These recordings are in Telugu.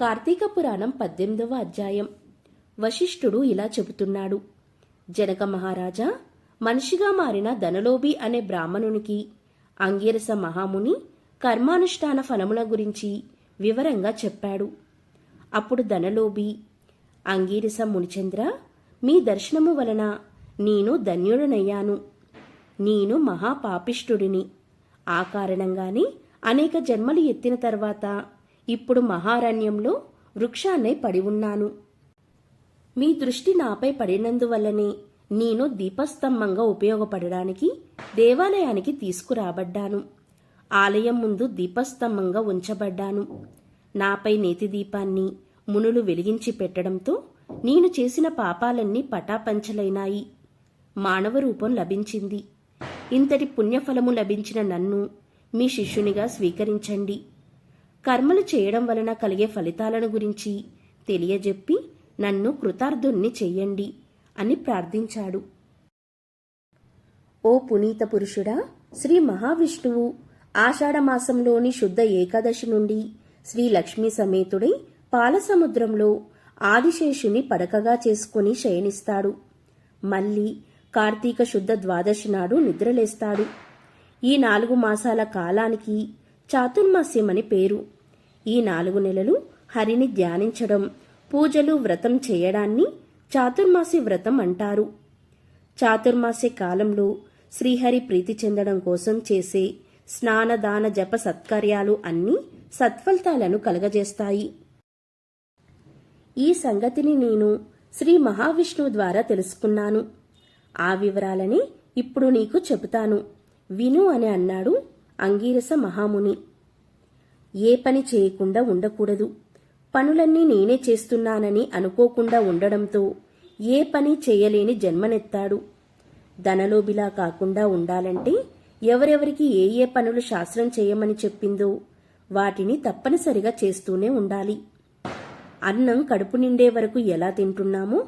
కార్తీక పురాణం పద్దెనిమిదవ అధ్యాయం. వశిష్ఠుడు ఇలా చెబుతున్నాడు. జనక మహారాజా మనిషిగా మారిన ధనలోభి అనే బ్రాహ్మణునికి అంగీరస మహాముని కర్మానుష్ఠాన ఫలముల గురించి వివరంగా చెప్పాడు. అప్పుడు ధనలోభి అంగీరస మునిచంద్ర మీ దర్శనము వలన నేను ధన్యుడనయ్యాను. నేను మహాపాపిష్ఠుడిని ఆ కారణంగానే అనేక జన్మలు ఎత్తిన తర్వాత ఇప్పుడు మహారణ్యంలో వృక్షాన్నై పడి ఉన్నాను. మీ దృష్టి నాపై పడినందువల్లనే నేను దీపస్తంభంగా ఉపయోగపడడానికి దేవాలయానికి తీసుకురాబడ్డాను. ఆలయం ముందు దీపస్తంభంగా ఉంచబడ్డాను. నాపై నేతి దీపాన్ని మునులు వెలిగించి పెట్టడంతో నేను చేసిన పాపాలన్నీ పటాపంచలైనాయి. మానవ రూపం లభించింది. ఇంతటి పుణ్యఫలము లభించిన నన్ను మీ శిష్యునిగా స్వీకరించండి. కర్మలు చేయడం వలన కలిగే ఫలితాలను గురించి తెలియజెప్పి నన్ను కృతార్థుణ్ణి చెయ్యండి అని ప్రార్థించాడు. ఓ పునీత పురుషుడా శ్రీ మహావిష్ణువు ఆషాఢమాసంలోని శుద్ధ ఏకాదశి నుండి శ్రీ లక్ష్మీ సమేతుడై పాలసముద్రంలో ఆదిశేషుని పడకగా చేసుకుని శయనిస్తాడు. మళ్ళీ కార్తీక శుద్ధ ద్వాదశి నాడు నిద్రలేస్తాడు. ఈ నాలుగు మాసాల కాలానికి చాతుర్మాస్యమని పేరు. ఈ నాలుగు నెలలు హరిని ధ్యానించడం పూజలు వ్రతం చేయడాన్ని చాతుర్మాసి వ్రతం అంటారు. చాతుర్మాసి కాలంలో శ్రీహరి ప్రీతి చెందడం కోసం చేసే స్నానదాన జప సత్కార్యాలు అన్నీ సత్ఫలితాలను కలగజేస్తాయి. ఈ సంగతిని నేను శ్రీ మహావిష్ణువు ద్వారా తెలుసుకున్నాను. ఆ వివరాలని ఇప్పుడు నీకు చెబుతాను. విను అని అన్నాడు అంగీరస మహాముని. ఏ పని చేయకుండా ఉండకూడదు. పనులన్నీ నేనే చేస్తున్నానని అనుకోకుండా ఉండడంతో ఏ పని చేయలేని జన్మనెత్తాడు. ధనలోబిలా కాకుండా ఉండాలంటే ఎవరెవరికి ఏ ఏ పనులు శాస్త్రం చేయమని చెప్పిందో వాటిని తప్పనిసరిగా చేస్తూనే ఉండాలి. అన్నం కడుపు నిండే వరకు ఎలా తింటున్నామో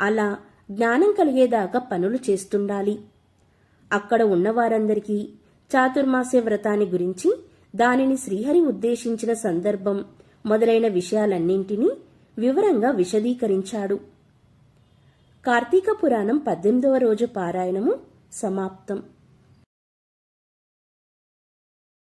అలా జ్ఞానం కలిగేదాకా పనులు చేస్తుండాలి. అక్కడ ఉన్నవారందరికీ చాతుర్మాస్య వ్రతాన్ని గురించి దానిని శ్రీహరి ఉద్దేశించిన సందర్భం మొదలైన విషయాలన్నింటినీ వివరంగా విశదీకరించాడు. కార్తీక పురాణం పద్దెనిమిదవ రోజు పారాయణము సమాప్తం.